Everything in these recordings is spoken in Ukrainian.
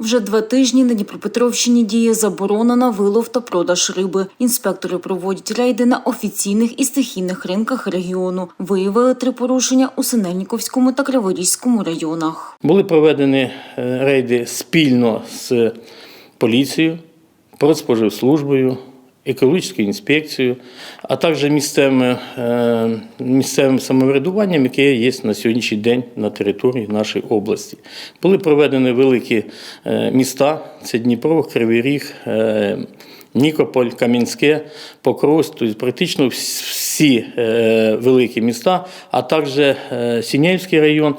Вже два тижні на Дніпропетровщині діє заборона на вилов та продаж риби. Інспектори проводять рейди на офіційних і стихійних ринках регіону. Виявили три порушення у Синельніковському та Криворізькому районах. Були проведені е, рейди спільно з поліцією, Продспоживслужбою, екологічною інспекцією, а також місцевим, е, місцевим самоврядуванням, яке є на сьогоднішній день на території нашої області. Були проведені великі е, міста: це Дніпро, Кривий Ріг. е, Нікополь, Кам'янське, Покрос, тобто практично всі великі міста, а також Сінєвський район.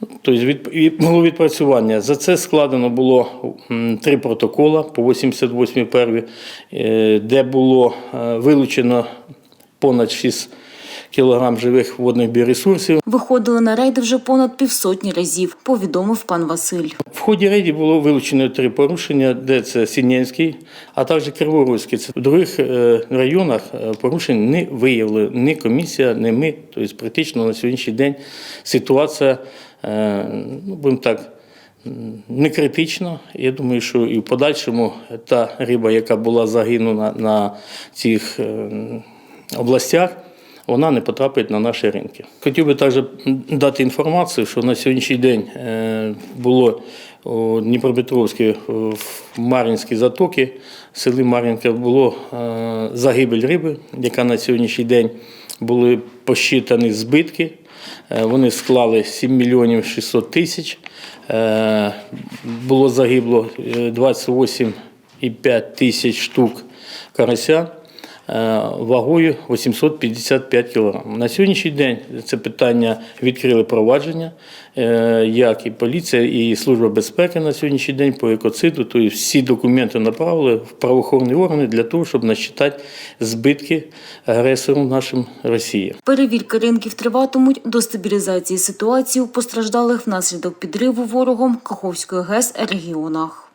Тобто від, було відпрацювання. За це складено було три протокола по 88 перві, е, де було е, вилучено понад 6 кілограм живих водних біоресурсів. Виходили на рейди вже понад півсотні разів, повідомив пан Василь. В ході рейдів було вилучено три порушення, де це Сінєнський, а також Криворізький. Це в других е, районах е, порушень не виявили ні комісія, ні ми. Тобто практично на сьогоднішній день ситуація, е, ну, будемо так, не критична. Я думаю, що і в подальшому та риба, яка була загинена на цих областях, вона не потрапить на наші ринки. Хотів би також дати інформацію, що на сьогоднішній день е, було у Дніпропетровській в Мар'їнській затоки, в селі Мар'їнка було е, загибель риби, яка на сьогоднішній день були посчитані збитки. Е, Вони склали 7 мільйонів 600 тисяч. Е, Було загибло е, 28,5 тисяч штук карася е, вагою 855 кг. На сьогоднішній день це питання відкрили провадження, е, як і поліція, і Служба безпеки на сьогоднішній день по екоциду. Тобто всі документи направили в правоохоронні органи для того, щоб насчитати збитки агресору нашим Росії. Перевірки ринків триватимуть до стабілізації ситуації у постраждалих внаслідок підриву ворогом Каховської ГЕС регіонах.